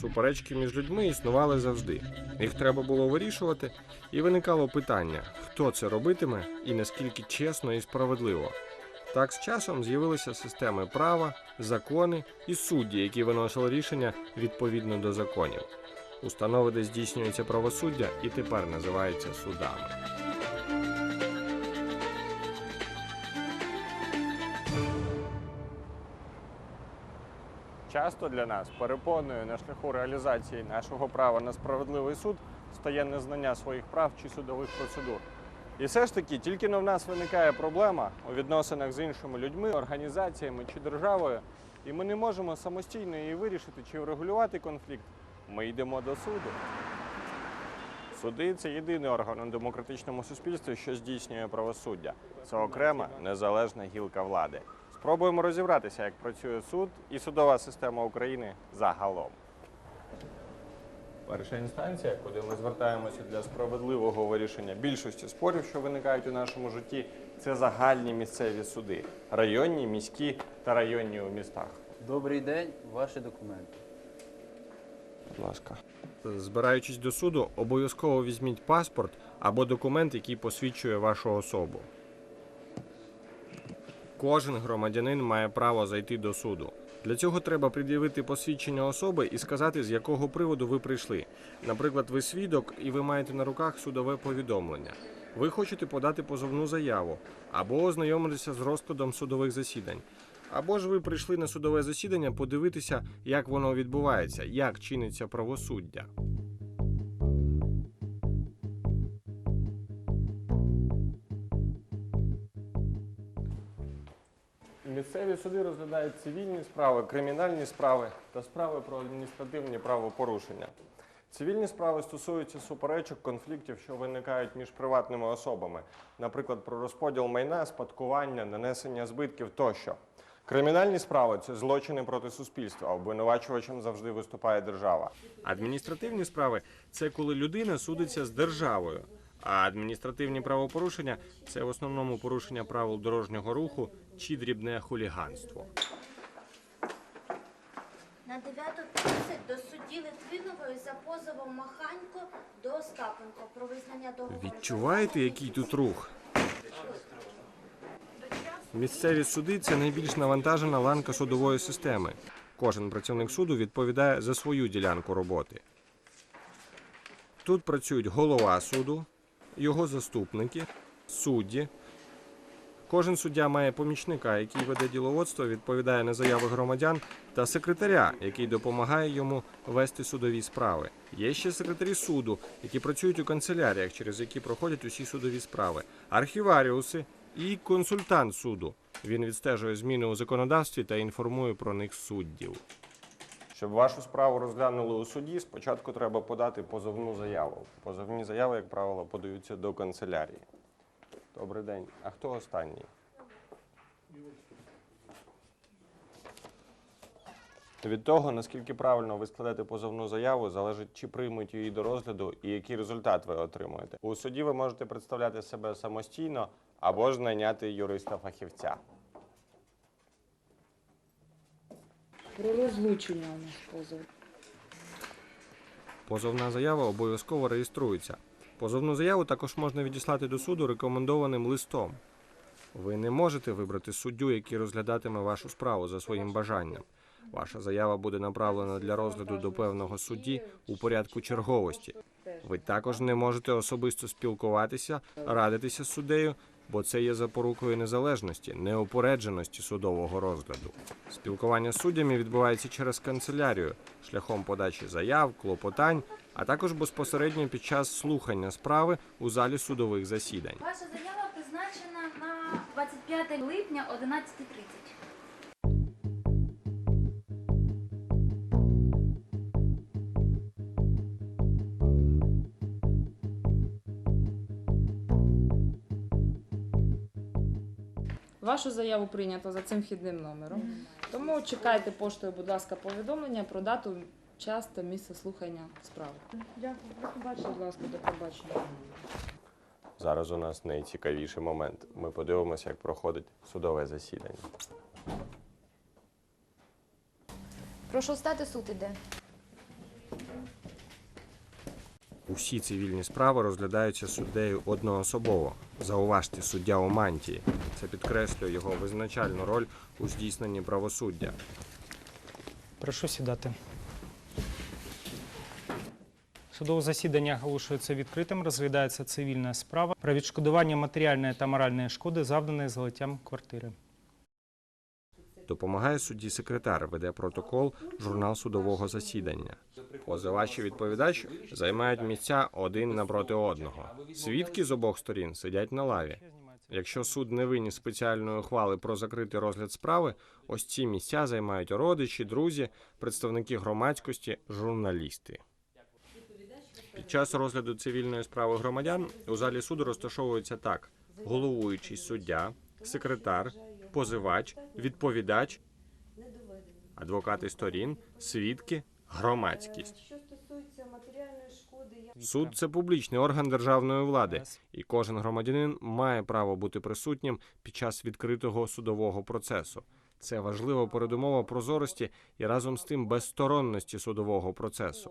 Суперечки між людьми існували завжди. Їх треба було вирішувати, і виникало питання, хто це робитиме і наскільки чесно і справедливо. Так з часом з'явилися системи права, закони і судді, які виносили рішення відповідно до законів. Установи, де здійснюється правосуддя, і тепер називаються судами. Часто для нас перепоною на шляху реалізації нашого права на справедливий суд стає незнання своїх прав чи судових процедур. І все ж таки, тільки но в нас виникає проблема у відносинах з іншими людьми, організаціями чи державою, і ми не можемо самостійно її вирішити чи врегулювати конфлікт. Ми йдемо до суду. Суди це єдиний орган у демократичному суспільстві, що здійснює правосуддя. Це окрема незалежна гілка влади. Спробуємо розібратися, як працює суд і судова система України загалом. Перша інстанція, куди ми звертаємося для справедливого вирішення більшості спорів, що виникають у нашому житті, це загальні місцеві суди, районні, міські та районні у містах. Добрий день, ваші документи. Будь ласка. Збираючись до суду, обов'язково візьміть паспорт або документ, який посвідчує вашу особу. Кожен громадянин має право зайти до суду. Для цього треба пред'явити посвідчення особи і сказати, з якого приводу ви прийшли. Наприклад, ви свідок і ви маєте на руках судове повідомлення. Ви хочете подати позовну заяву або ознайомитися з розкладом судових засідань. Або ж ви прийшли на судове засідання подивитися, як воно відбувається, як чиниться правосуддя. Місцеві суди розглядають цивільні справи, кримінальні справи та справи про адміністративні правопорушення. Цивільні справи стосуються суперечок, конфліктів, що виникають між приватними особами, наприклад, про розподіл майна, спадкування, нанесення збитків тощо. Кримінальні справи це злочини проти суспільства. Обвинувачувачем завжди виступає держава. Адміністративні справи це коли людина судиться з державою. А адміністративні правопорушення це в основному порушення правил дорожнього руху чи дрібне хуліганство. На 9.30 до судді Литвинової за позовом Маханько до Остапенко про визнання договору. Відчуваєте, який тут рух? Місцеві суди це найбільш навантажена ланка судової системи. Кожен працівник суду відповідає за свою ділянку роботи. Тут працюють голова суду, його заступники, судді. Кожен суддя має помічника, який веде діловодство, відповідає на заяви громадян, та секретаря, який допомагає йому вести судові справи. Є ще секретарі суду, які працюють у канцеляріях, через які проходять усі судові справи, архіваріуси і консультант суду. Він відстежує зміни у законодавстві та інформує про них суддів. Щоб вашу справу розглянули у суді, спочатку треба подати позовну заяву. Позовні заяви, як правило, подаються до канцелярії. Добрий день. А хто останній? Від того, наскільки правильно ви складете позовну заяву, залежить, чи приймуть її до розгляду і який результат ви отримуєте. У суді ви можете представляти себе самостійно або ж найняти юриста-фахівця. Про розлучення у нас позов. Позовна заява обов'язково реєструється. Позовну заяву також можна відіслати до суду рекомендованим листом. Ви не можете вибрати суддю, який розглядатиме вашу справу за своїм бажанням. Ваша заява буде направлена для розгляду до певного судді у порядку черговості. Ви також не можете особисто спілкуватися, радитися з суддею, бо це є запорукою незалежності, неупередженості судового розгляду. Спілкування з суддями відбувається через канцелярію шляхом подачі заяв, клопотань, а також безпосередньо під час слухання справи у залі судових засідань. Ваша заява призначена на 25 липня 11.30. Вашу заяву прийнято за цим вхідним номером. Тому чекайте поштою, будь ласка, повідомлення про дату, час та місце слухання справи. Дякую, до побачення. Будь ласка, до побачення. Зараз у нас найцікавіший момент. Ми подивимося, як проходить судове засідання. Прошу встати, суд іде. Усі цивільні справи розглядаються суддею одноособово. Зауважте, суддя у мантії. Це підкреслює його визначальну роль у здійсненні правосуддя. Прошу сідати. Судове засідання оголошується відкритим. Розглядається цивільна справа про відшкодування матеріальної та моральної шкоди, завданої злиттям квартири. Допомагає судді секретар, веде протокол, журнал судового засідання. Позивач і відповідач займають місця один напроти одного. Свідки з обох сторін сидять на лаві. Якщо суд не виніс спеціальної ухвали про закритий розгляд справи, ось ці місця займають родичі, друзі, представники громадськості, журналісти. Під час розгляду цивільної справи громадян у залі суду розташовуються так: головуючий суддя, секретар, позивач, відповідач, адвокати сторін, свідки, громадськість. Суд це публічний орган державної влади, і кожен громадянин має право бути присутнім під час відкритого судового процесу. Це важлива передумова прозорості і разом з тим безсторонності судового процесу.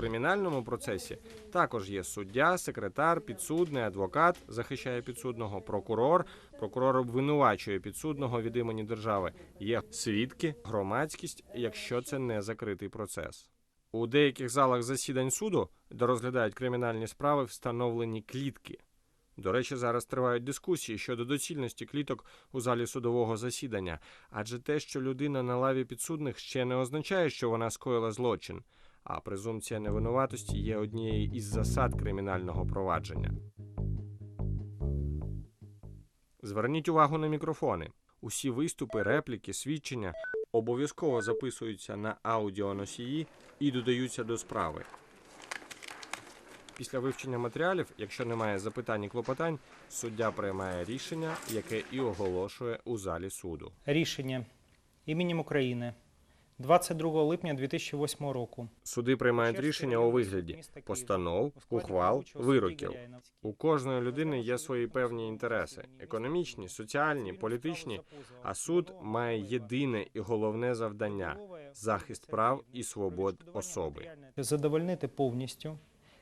Кримінальному процесі також є суддя, секретар, підсудний, адвокат захищає підсудного, прокурор, прокурор обвинувачує підсудного від імені держави. Є свідки, громадськість, якщо це не закритий процес. У деяких залах засідань суду, де розглядають кримінальні справи, встановлені клітки. До речі, зараз тривають дискусії щодо доцільності кліток у залі судового засідання, адже те, що людина на лаві підсудних, ще не означає, що вона скоїла злочин. А презумпція невинуватості є однією із засад кримінального провадження. Зверніть увагу на мікрофони. Усі виступи, репліки, свідчення обов'язково записуються на аудіоносії і додаються до справи. Після вивчення матеріалів, якщо немає запитань і клопотань, суддя приймає рішення, яке і оголошує у залі суду. Рішення іменем України 22 липня 2008 року. Суди приймають рішення у вигляді постанов, ухвал, вироків. У кожної людини є свої певні інтереси: економічні, соціальні, політичні. А суд має єдине і головне завдання захист прав і свобод особи. задовольнити повністю,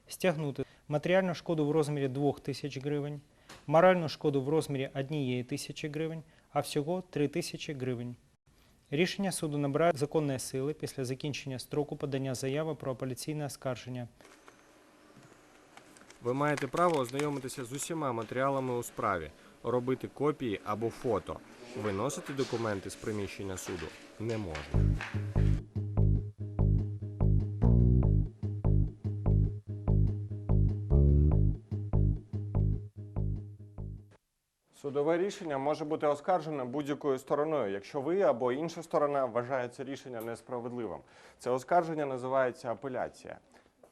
стягнути матеріальну шкоду в розмірі 2 тисяч гривень, моральну шкоду в розмірі 1 тисячі гривень, а всього 3 тисячі гривень. Рішення суду набирає законної сили після закінчення строку подання заяви про апеляційне оскарження. Ви маєте право ознайомитися з усіма матеріалами у справі, робити копії або фото. Виносити документи з приміщення суду не можна. Судове рішення може бути оскаржене будь-якою стороною, якщо ви або інша сторона вважає рішення несправедливим. Це оскарження називається апеляція.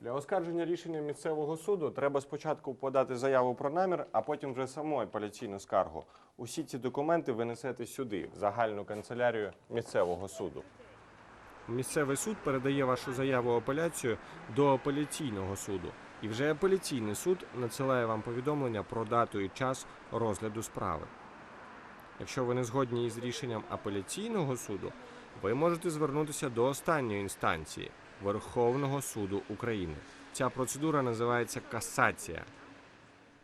Для оскарження рішення місцевого суду треба спочатку подати заяву про намір, а потім вже саму апеляційну скаргу. Усі ці документи ви несете сюди, в загальну канцелярію місцевого суду. Місцевий суд передає вашу заяву апеляцію до апеляційного суду, і вже апеляційний суд надсилає вам повідомлення про дату і час розгляду справи. Якщо ви не згодні із рішенням апеляційного суду, ви можете звернутися до останньої інстанції Верховного суду України. Ця процедура називається касація.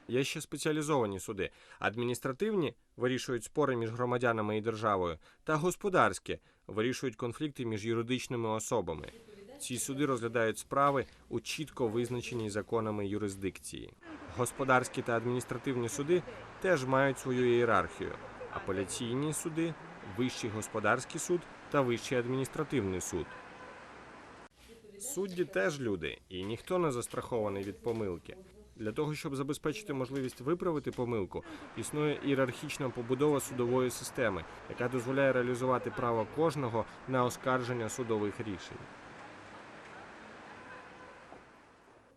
Є ще спеціалізовані суди. Адміністративні вирішують спори між громадянами і державою, та господарські вирішують конфлікти між юридичними особами. Ці суди розглядають справи у чітко визначеній законами юрисдикції. Господарські та адміністративні суди теж мають свою ієрархію: апеляційні суди, вищий господарський суд та вищий адміністративний суд. Судді теж люди, і ніхто не застрахований від помилки. Для того, щоб забезпечити можливість виправити помилку, існує ієрархічна побудова судової системи, яка дозволяє реалізувати право кожного на оскарження судових рішень.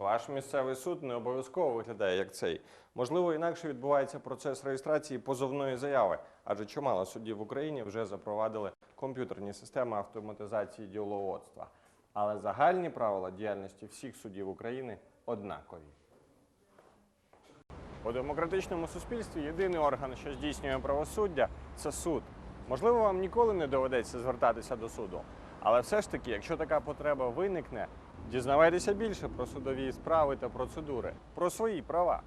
Ваш місцевий суд не обов'язково виглядає як цей. Можливо, інакше відбувається процес реєстрації позовної заяви, адже чимало суддів в Україні вже запровадили комп'ютерні системи автоматизації діловодства. Але загальні правила діяльності всіх судів України однакові. У демократичному суспільстві єдиний орган, що здійснює правосуддя, це суд. Можливо, вам ніколи не доведеться звертатися до суду, але все ж таки, якщо така потреба виникне, Дізнавайтеся більше про судові справи та процедури, про свої права.